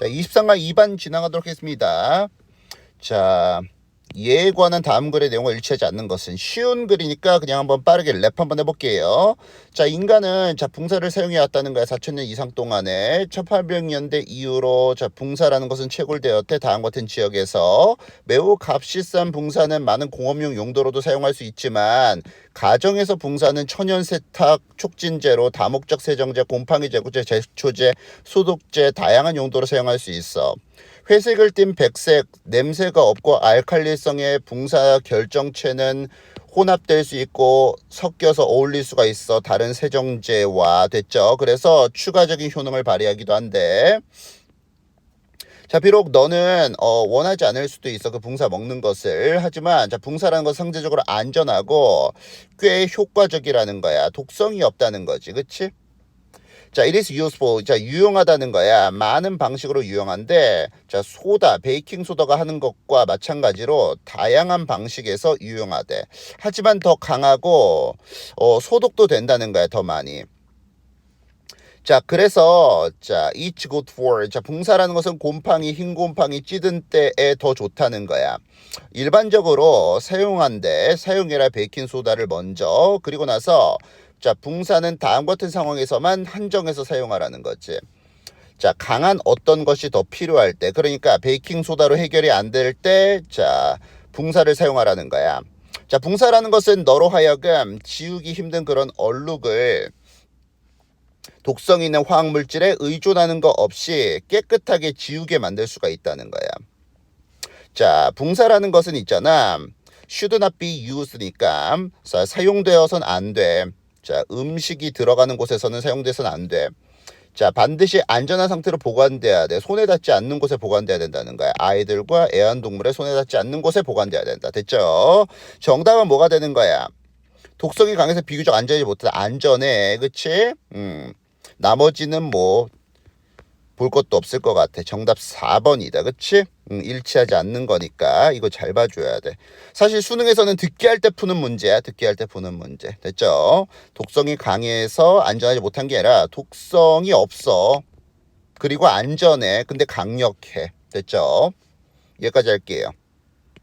자, 23과 2반 지나가도록 하겠습니다. 자, 예에 관한 다음 글의 내용과 일치하지 않는 것은 쉬운 글이니까 그냥 한번 빠르게 랩 한번 해볼게요. 자, 인간은 자 붕사를 사용해 왔다는 거야. 4천년 이상 동안에 1800년대 이후로 자 붕사라는 것은 채굴되었대. 다음과 같은 지역에서 매우 값이 싼 붕사는 많은 공업용 용도로도 사용할 수 있지만 가정에서 붕사는 천연 세탁 촉진제로 다목적 세정제, 곰팡이 제거제, 제초제, 소독제 다양한 용도로 사용할 수 있어. 회색을 띤 백색, 냄새가 없고 알칼리성의 붕사 결정체는 혼합될 수 있고 섞여서 어울릴 수가 있어 다른 세정제와 됐죠. 그래서 추가적인 효능을 발휘하기도 한데 자 비록 너는 어, 원하지 않을 수도 있어 그 붕사 먹는 것을 하지만 자 붕사라는 건 상대적으로 안전하고 꽤 효과적이라는 거야 독성이 없다는 거지 그치? 자, it is useful. 자, 유용하다는 거야. 많은 방식으로 유용한데, 자, 소다, 베이킹 소다가 하는 것과 마찬가지로 다양한 방식에서 유용하대. 하지만 더 강하고, 어, 소독도 된다는 거야, 더 많이. 자, 그래서, 자, each good for. 자, 붕사라는 것은 곰팡이, 흰 곰팡이 찌든 때에 더 좋다는 거야. 일반적으로 사용한데, 사용해라 베이킹 소다를 먼저, 그리고 나서, 자, 붕사는 다음 같은 상황에서만 한정해서 사용하라는 거지. 자, 강한 어떤 것이 더 필요할 때, 그러니까 베이킹 소다로 해결이 안 될 때, 자, 붕사를 사용하라는 거야. 자, 붕사라는 것은 너로 하여금 지우기 힘든 그런 얼룩을 독성 있는 화학 물질에 의존하는 거 없이 깨끗하게 지우게 만들 수가 있다는 거야. 자, 붕사라는 것은 있잖아. should not be used니까 자, 사용되어선 안 돼. 자, 음식이 들어가는 곳에서는 사용돼서는 안 돼. 자, 반드시 안전한 상태로 보관돼야 돼. 손에 닿지 않는 곳에 보관돼야 된다는 거야. 아이들과 애완동물의 손에 닿지 않는 곳에 보관돼야 된다. 됐죠? 정답은 뭐가 되는 거야? 독성이 강해서 비교적 안전하지 못하다. 안전해. 그치? 음. 나머지는 뭐, 볼 것도 없을 것 같아. 정답 4번이다. 그치? 음, 일치하지 않는 거니까 이거 잘 봐줘야 돼. 사실 수능에서는 듣기 할 때 푸는 문제야. 듣기 할 때 푸는 문제. 됐죠? 독성이 강해서 안전하지 못한 게 아니라 독성이 없어. 그리고 안전해. 근데 강력해. 됐죠? 여기까지 할게요.